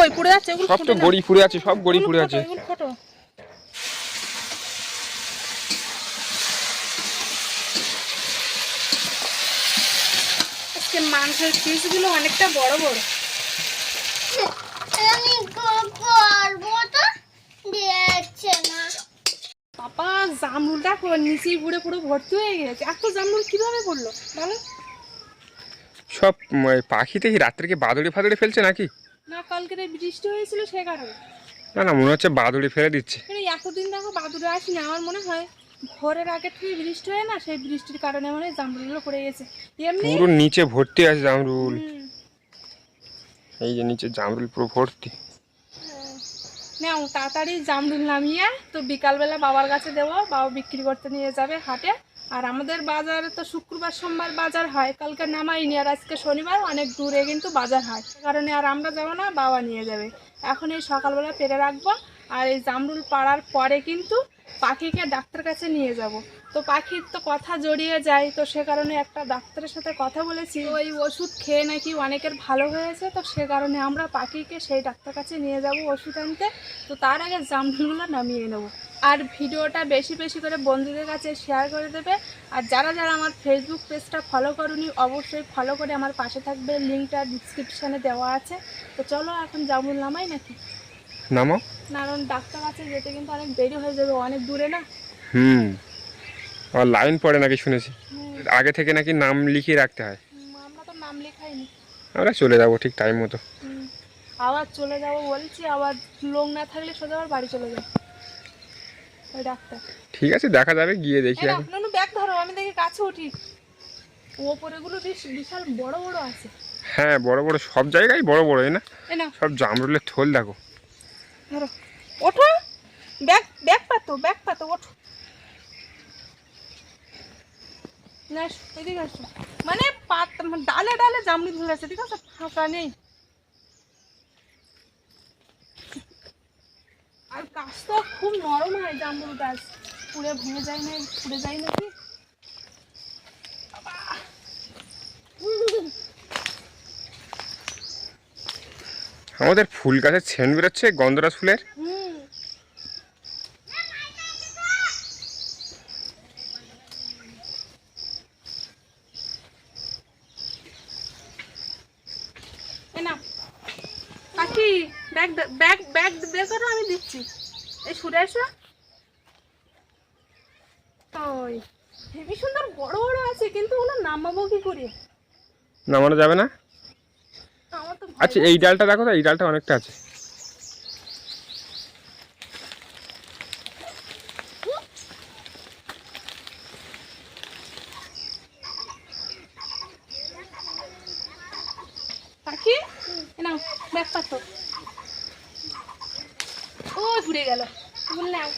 ওই পুড়ে যাচ্ছে সব তো গড়ি পুড়ে আছে সব গড়ি পুড়ে আছে। আজকে মাংসের পিসগুলো অনেকটা বড় বড়। আমি করব তো দিয়েছে না। পাপা জামরুলটা পুরো নিচেই পুরো পুরো ভর্তি হয়ে গেছে। এত জামরুল কীভাবে পড়ল? বলো। সব পাখিতে কি রাত্রে কি বাদুড়ি ফাদুড়ি ফেলছে নাকি? না কালকে বৃষ্টি হয়েছিল সে কারণে। না না মনে হচ্ছে বাদুড়ি ফেলে দিচ্ছে। এতদিন দেখো বাদুড়ে আসিনি আমার মনে হয় ভোরের আগে থেকে বৃষ্টি হয় না সেই বৃষ্টির কারণে মনে হয় জামরুলগুলো পড়ে গেছে। এমনি পুরো নিচে ভর্তি আছে জামরুল। এই যে নিচে জামরুল পুরো ভর্তি। নাও তাড়াতাড়ি জামরুল নামিয়ে তো বিকালবেলা বাবার কাছে দেবো বাবা বিক্রি করতে নিয়ে যাবে হাটে। আর আমাদের বাজারে তো শুক্রবার, সোমবার বাজার হয়, কালকে নামাইনি আর আজকে শনিবার অনেক দূরে কিন্তু বাজার হয়। কারণে আর আমরা যাব না, বাবা নিয়ে যাবে। এখন এই সকালবেলা পেরে রাখব আর এই জামরুল পাড়ার পরে কিন্তু পাখিকে ডাক্তার কাছে নিয়ে যাব। তো পাখির তো কথা জড়িয়ে যায়, তো সে কারণে একটা ডাক্তারের সাথে কথা বলেছি। ওই ওষুধ খেয়ে নাকি অনেকের ভালো হয়েছে, তো সে কারণে আমরা পাখিকে সেই ডাক্তার কাছে নিয়ে যাব ওষুধ আনতে। তো তার আগে জামরুলগুলো নামিয়ে নেব। আর ভিডিওটা বেশি বেশি করে বন্ধুদের কাছে শেয়ার করে দেবে। আর যারা যারা আমার ফেসবুক পেজটা ফলো করুনি অবশ্যই ফলো করে আমার পাশে থাকবে। লিঙ্কটা ডিসক্রিপশানে দেওয়া আছে। তো চলো এখন জামরুল নামাই নাকি? নামাও। কারণ ডাক্তার কাছে যেতে কিন্তু অনেক দেরি হয়ে যাবে অনেক দূরে না? হুম। আর লাইন পড়ে নাকি শুনেছি। আগে থেকে নাকি নাম লিখিয়ে রাখতে হয়। আমরা তো নাম লেখাইনি। আমরা চলে যাব ঠিক টাইম মতো। আবার চলে যাব বলছি আবার লোক না থাকলে সোজা আবার বাড়ি চলে যাব। ওই ডাক্তার। ঠিক আছে দেখা যাবে গিয়ে দেখি নুনু ব্যাগ ধরো আমি দেখি কাছে উঠি। বেশ বিশাল বড় বড় আছে। হ্যাঁ বড় বড় সব জায়গায় বড় বড় না? সব জামরুলের থল দেখো। ধরো। ওঠো। ব্যাগ ব্যাগ পাতো ব্যাগ পাতো ওঠো। না এসো, এদিকে আসো। মানে পাত ডালে ডালে জামরুল ধরে আছে ঠিক আছে? ফাঁকা নেই। আর গাছ তো খুব নরম হয় জামরুল গাছ। পুড়ে ভেঙে যায় না পুড়ে যায় নাকি? আমাদের ফুল গাছের ছেন বেরোচ্ছে গন্ধরাজ ফুলের হুম এই নাও। কাকি ব্যাগ দে- ব্যাগ ব্যাগ বের করো আমি দিচ্ছি। এই সুরে এসো। ওই হেবি সুন্দর বড় বড় আছে কিন্তু ওগুলো নামাবো কি করে? নামানো যাবে না? আচ্ছা এই ডালটা দেখো তো এই ডালটা অনেকটা আছে পাখি নাও ব্যাগ পাতো ও ঘুরে গেল বললাম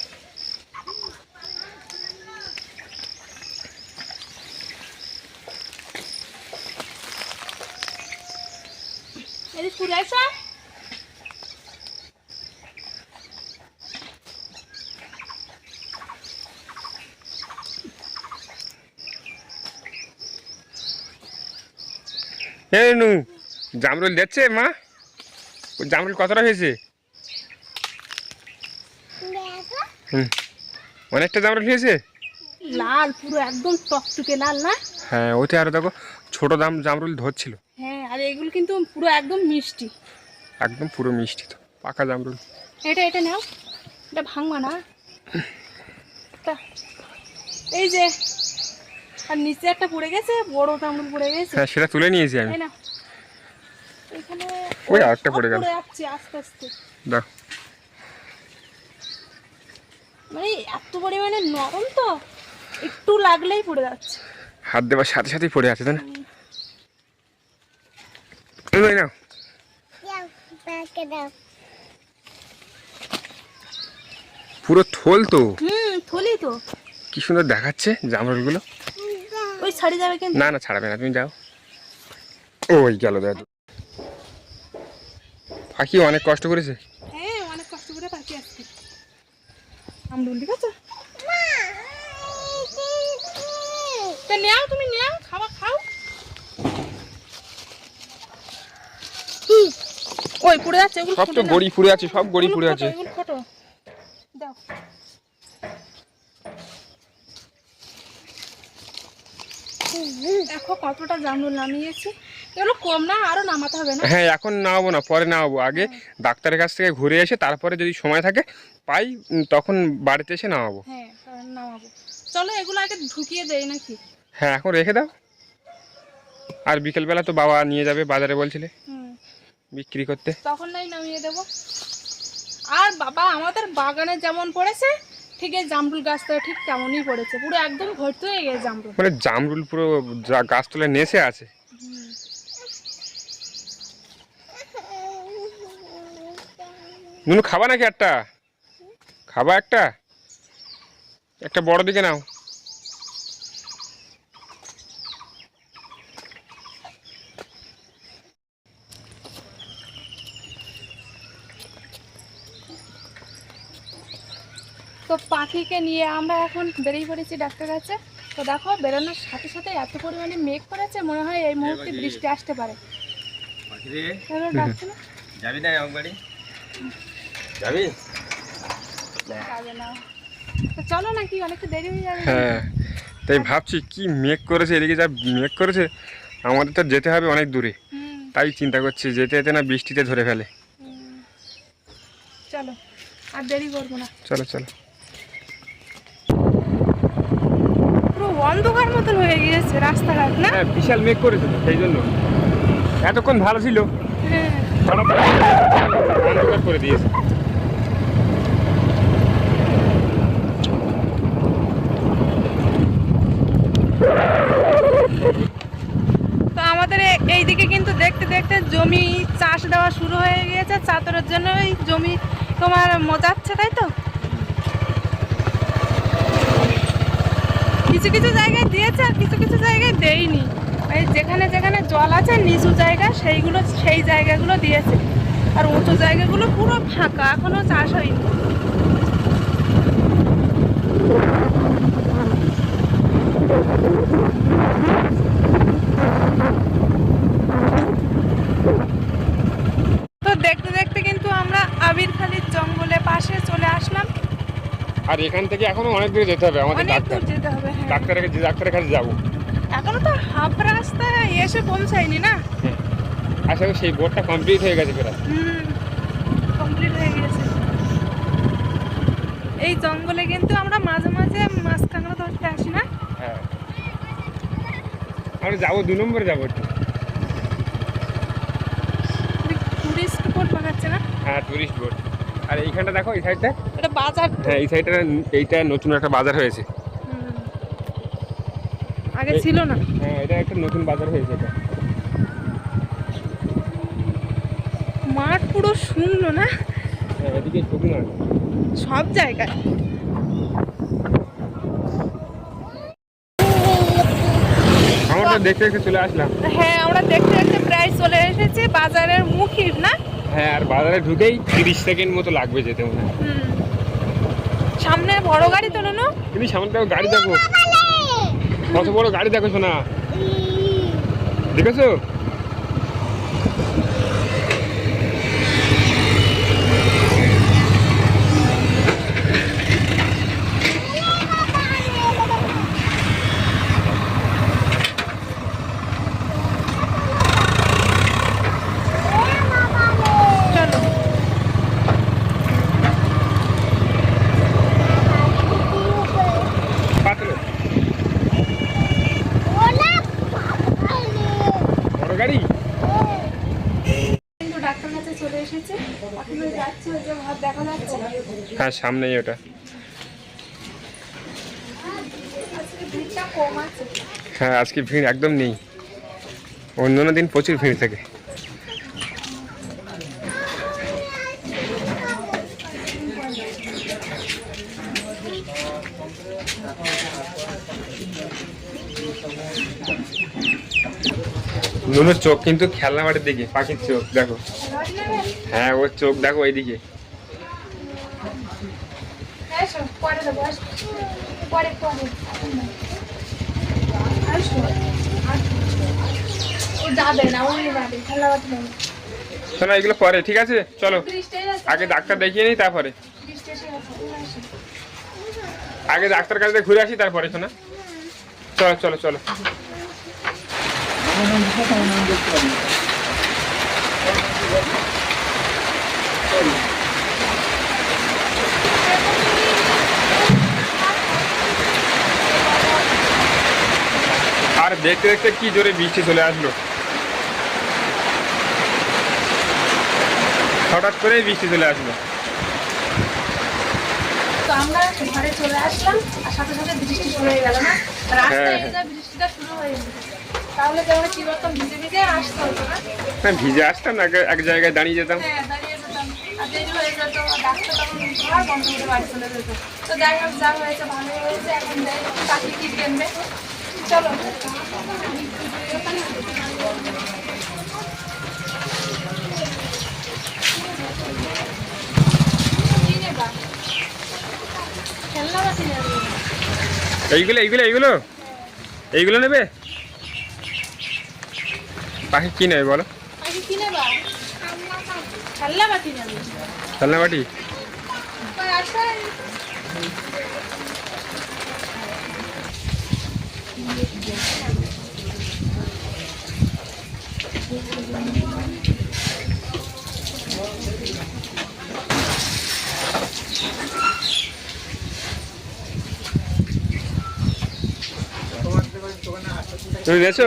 এদিকে ঘুরে আসো নু জামরুল দিচ্ছে মা? ওই জামরুল কতটা হয়েছে? অনেকটা জামরুল হয়েছে? লাল পুরো একদম টকটকে লাল না? হ্যাঁ ওইটা আরও দেখো ছোট দাম জামরুল ধরছিল। হ্যাঁ এগুলো কিন্তু পুরো একদম মিষ্টি। একদম পুরো মিষ্টি তো পাকা জামরুল। এটা এটা নাও। এটা ভাঙবা না। তা, এই যে আর নিচে একটা পড়ে গেছে বড় তামড়ুল পড়ে গেছে। হ্যাঁ সেটা তুলে নিয়েছি আমি। না এখানে ওই আরেকটা পড়ে গেল। পড়ে যাচ্ছে আস্তে আস্তে। দেখ মানে এত পরিমাণে নরম তো একটু লাগলেই পড়ে যাচ্ছে। হাত দেওয়ার সাথে সাথেই পড়ে আছে তাই না? এই নাও দাও ব্যাগে দাও পুরো থল তো। হুম থলি তো। কি সুন্দর দেখাচ্ছে জামরুলগুলো। ওই ছাড়ি যাবে কিন্তু। না না ছাড়াবে না তুমি যাও। ওই গেল দেখ। পাখি অনেক কষ্ট করেছে। হ্যাঁ অনেক কষ্ট করে পাখি আসছে। আমরুল ঠিক আছে? তা নেও তুমি। পড়ে যাচ্ছে ওগুলো সব তো গড়ি পুড়ে আছে সব গড়ি পুড়ে আছে। ফোটো দাও। দেখো কতটা জামরুল নামিয়েছি। এগুলো কম না আরও নামাতে হবে না? হ্যাঁ এখন নামাবো না পরে নামাবো। আগে ডাক্তারের কাছ থেকে ঘুরে এসে তারপরে যদি সময় থাকে পাই তখন বাড়িতে এসে নামাবো। হ্যাঁ নামাবো। চলো এগুলো আগে ঢুকিয়ে দেই নাকি? হ্যাঁ এখন রেখে দাও। আর বিকেলবেলা তো বাবা নিয়ে যাবে বাজারে বলছিলে। হুম। বিক্রি করতে? তখন নাই নামিয়ে দেবো। আর বাবা আমাদের বাগানে যেমন পড়েছে ঠিক এই জামরুল গাছটা ঠিক তেমনই পড়েছে। পুরো একদম ভর্তি হয়ে গেছে জামরুল। মানে জামরুল পুরো গাছতলায় নেসে আছে। নুনু খাবা নাকি একটা? খাবা একটা? একটা বড় দিকে নাও তো পাখিকে নিয়ে আমরা এখন বেরিয়ে পড়েছি ডাক্তার কাছে। তো দেখো বেরোনোর সাথে সাথে এত পরিমাণে মেঘ করেছে মনে হয় এই মুহূর্তে বৃষ্টি আসতে পারে? যাবি না যাবি? না। তো চলো নাকি অনেকটা দেরি হয়ে যাবে। হ্যাঁ তাই ভাবছি কি মেঘ করেছে এদিকে যা মেঘ করেছে আমাদের তো যেতে হবে অনেক দূরে। তাই চিন্তা করছি যেতে যেতে না বৃষ্টিতে ধরে ফেলে। চলো আর দেরি করব না। চলো চলো। অন্ধকার মতন হয়ে গিয়েছে রাস্তাঘাট না? হ্যাঁ বিশাল মেঘ করেছে তো সেই জন্য। এতক্ষণ ভালো ছিল। হ্যাঁ। করে অন্ধকার করে দিয়েছে। তো আমাদের এইদিকে কিন্তু দেখতে দেখতে জমি চাষ দেওয়া শুরু হয়ে গিয়েছে চাতরের জন্য এই জমি তোমার মোজাচ্ছে তাই তো? কিছু কিছু জায়গায় দিয়েছে আর কিছু কিছু জায়গায় দেয়নি। এই যেখানে যেখানে জল আছে, নিচু জায়গা, সেইগুলো, সেই জায়গাগুলো দিয়েছে। আর উঁচু জায়গাগুলো পুরো ফাঁকা, এখনও চাষ হয়নি। তো দেখতে দেখতে কিন্তু আমরা আবিরখালির জঙ্গলে পাশে চলে আসলাম আর এখান থেকে এখনও অনেক দূরে যেতে হবে আমাদের ডাক্তার। যেতে হবে হ্যাঁ। ডাক্তারের কাছে ডাক্তারের কাছে যাব। এখনও তো হাফ রাস্তা এসে পৌঁছায়নি না? আশা করি সেই বোর্ডটা কমপ্লিট হয়ে গেছে প্রায় হুম কমপ্লিট হয়ে গেছে। এই জঙ্গলে কিন্তু আমরা মাঝে মাঝে মাছ কাঁকড়া ধরতে আসি না? হ্যাঁ। আমরা যাব দু নম্বরে যাব একটু। টুরিস্ট স্পট বানাচ্ছে না? হ্যাঁ টুরিস্ট বোর্ড আর এইখানটা দেখো এই সাইডটা এটা বাজার হ্যাঁ এই সাইডটা এইটা নতুন একটা বাজার হয়েছে। আগে ছিল না। হ্যাঁ এটা একটা নতুন বাজার হয়েছে এটা। মাঠ পুরো শূন্য না? হ্যাঁ এদিকে শুকনো সব জায়গায়। আমরা দেখতে দেখতে চলে আসলাম। হ্যাঁ আমরা দেখতে দেখতে প্রায় চলে এসেছি বাজারের মুখির না? হ্যাঁ আর বাজারে ঢুকেই তিরিশ সেকেন্ড মতো লাগবে যেতে মনে হয়। বড় গাড়ি তো না তুমি সামনে দেখো গাড়ি দেখো কত বড় গাড়ি দেখো শোনা দেখেছ চলো পাতলো বড় গাড়ি কিন্তু ডাক্তার কাছে চলে এসেছে এখন ওই যাচ্ছে ওই যে ভাব দেখা যাচ্ছে হ্যাঁ সামনেই ওটা। হ্যাঁ আজকে ভিড় একদম নেই। অন্য অন্য দিন প্রচুর ভিড় থাকে। নুনুর চোখ কিন্তু খেলনা মাঠের দিকে, পাখির চোখ, দেখো। হ্যাঁ ওর চোখ, দেখো, এইদিকে এসো দেবো পরে পরে। ও যাবে না ওই যাবে যাবে শোনো, এগুলো পরে, ঠিক আছে চলো। আগে ডাক্তার দেখিয়ে নিই, তারপরে। আগে ডাক্তার কাছে ঘুরে আসি, তারপরে, শোনা চলো চলো চলো আর দেখতে দেখতে কি জোরে বৃষ্টি চলে আসলো? হঠাৎ করেই বৃষ্টি চলে আসলো। তো আমরা ঘরে চলে আসলাম আর সাথে সাথে বৃষ্টি শুরু হয়ে গেল না? রাস্তায় হ্যাঁ, বৃষ্টিটা শুরু হয়ে তাহলে তো আমরা কি করতাম? ভিজে ভিজে আসতে হতো না? হ্যাঁ ভিজে আসতাম না এক- জায়গায় দাঁড়িয়ে যেতাম। হ্যাঁ দাঁড়িয়ে যেতাম। আর দেরি হয়ে যেত আর তখন ঘর বন্ধ করে বাড়ি চলে যেত। তো যাই হোক যা হয়েছে ভালো হয়েছে। এখন যাই কি কিনবে? চলো। এইগুলো এইগুলো এইগুলো? এইগুলো নেবে? পাখি কি নেবে বলো? কি খেলনা বাটি নেবে খেলনা বাটি কই আসাই তুমি দিয়েছ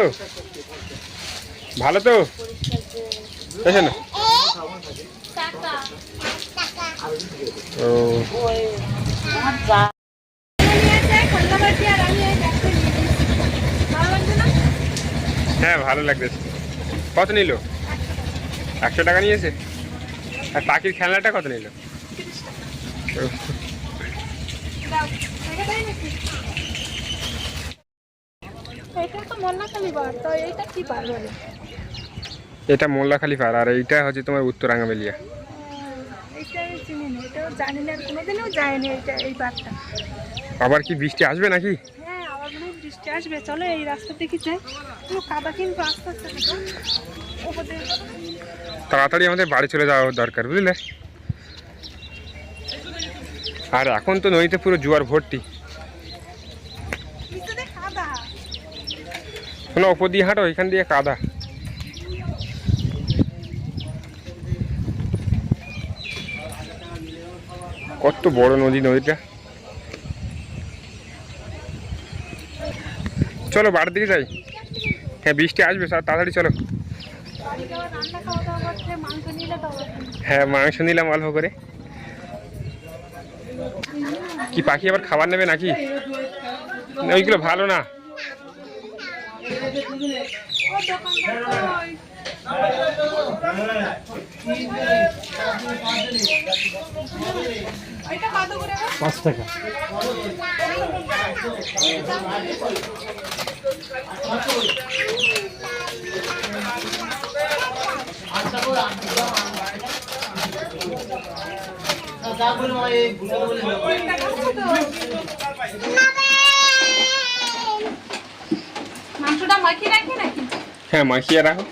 ভালো তো? দেখো না। ও খেলনা বাটি আর আমি এই ব্যাগটা নিয়ে নিয়েছি। ভালো লাগছে না হ্যাঁ ভালো লাগতেছে কত নিল? একশো টাকা নিয়েছে? আর পাখির খেলনাটা কত নিল? এটা মোল্লাখালি পার আর এইটা হচ্ছে তোমার উত্তর আঙ্গামেলিয়া এইটা আমি চিনি না এটাও জানি না আর কোনোদিনও যায়নি এইটা এই বারটা আবার কি বৃষ্টি আসবে নাকি? হ্যাঁ আবার বৃষ্টি আসবে। চলো এই রাস্তা দেখি যাই। তাড়াতাড়ি আমাদের বাড়ি চলে যাওয়া দরকার বুঝলে? আর এখন তো নদীতে পুরো জোয়ার ভর্তি। শোনো ওপর দিয়ে হাঁটো এখান দিয়ে কাদা। কত বড় নদী নদীটা। চলো বাড়ির দিকে যাই। হ্যাঁ বৃষ্টি আসবে, স্যার, তাড়াতাড়ি চলো। হ্যাঁ মাংস নিলাম অল্প করে। কি পাখি আবার খাবার নেবে নাকি? ওইগুলো ভালো না। পাঁচ টাকা। মাংসটা মাখিয়ে রাখি নাকি? হ্যাঁ মাখিয়ে রাখো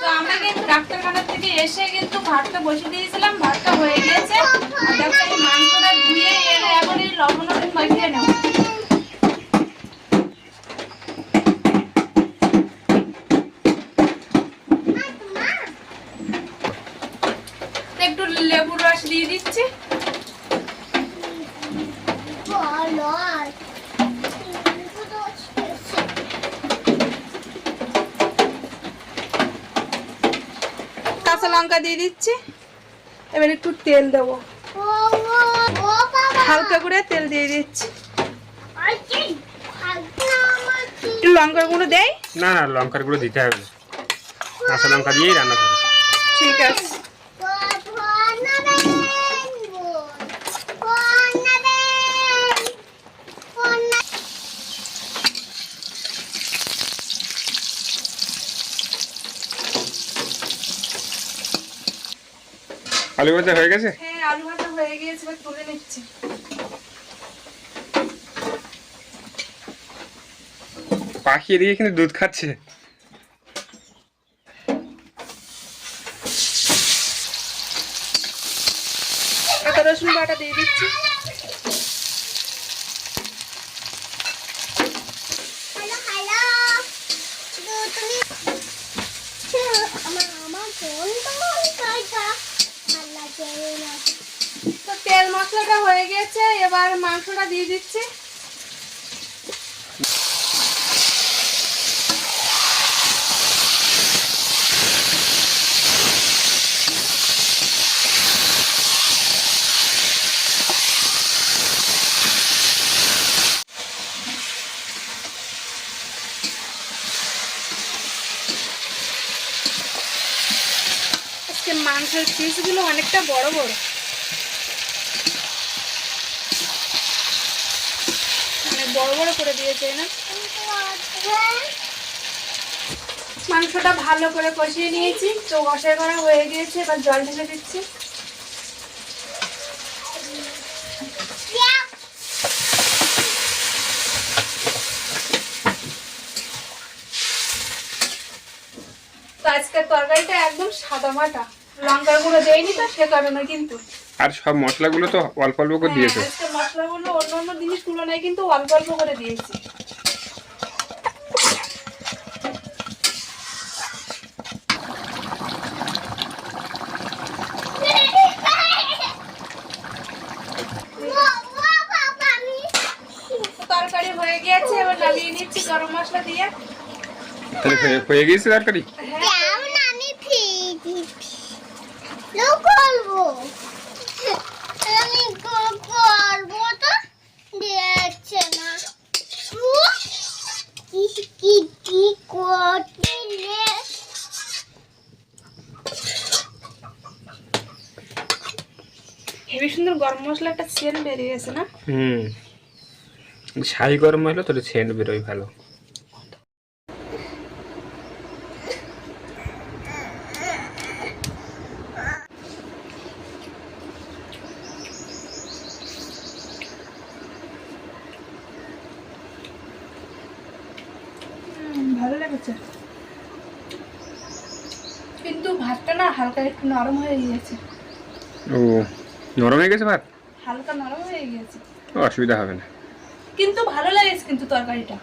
তো আমরা কিন্তু ডাক্তারখানা থেকে এসে কিন্তু ভাতটা বসে দিয়েছিলাম ভাতটা হয়ে গেছে মাংসটা এখন এই লবণ মাখিয়ে নেব তো একটু লেবুর রস দিয়ে দিচ্ছি বলো কাঁচা লঙ্কা দিয়ে দিচ্ছি। এবার একটু তেল দেবো। হালকা করে তেল দিয়ে দিচ্ছি। একটু লঙ্কার গুঁড়ো দেয় না না লঙ্কার গুঁড়ো দিতে হবে না। কাঁচা লঙ্কা দিয়েই রান্না করো। ঠিক আছে। আলু ভাজা হয়ে গেছে? হ্যাঁ, পাখি এদিকে কিন্তু দুধ খাচ্ছে। রসুন বাটা দিয়ে দিচ্ছি। আমার আমার তো তো তেল মশলাটা হয়ে গেছে এবার মাংসটা দিয়ে দিচ্ছি। আজকে মাংসের পিসগুলো অনেকটা বড় বড়। মানে বড় বড় করে দিয়েছে না? মাংসটা ভালো করে কষিয়ে নিয়েছি। তো কষাই করা হয়ে গিয়েছে, এবার জল ঢেলে দিচ্ছি। আজকের তরকারিটা একদম সাদা মাটা। লঙ্কার গুঁড়ো দেয়নি তো সে কারণে কিন্তু। আর সব মশলাগুলো তো অল্প অল্প করে দিয়েছে। হ্যাঁ, মশলাগুলো অন্য অন্য জিনিস তুলনায় কিন্তু অল্প অল্প করে দিয়েছি। তরকারি হয়ে গিয়েছে এবার নামিয়ে নিচ্ছি গরম মশলা দিয়ে। তাহলে হয়ে- হয়ে গিয়েছে তরকারি কেমন আমি ফিরি লোক করব আমি ক- করব তো দিচ্ছে না উহ, কি সুন্দর গরম মশলা একটা সেন্ট বেরিয়ে গেছে না? হুম। শাহি গরম হলো তোর সেন্ট বেরোয় ভালো হুম, লেগেছে কিন্তু ভাতটা না হালকা একটু নরম হয়ে গিয়েছে। ও নরম হয়ে গেছে ভাত? হালকা নরম হয়ে গিয়েছে। অসুবিধা হবে না। কিন্তু ভালো লাগেছে কিন্তু তরকারিটা।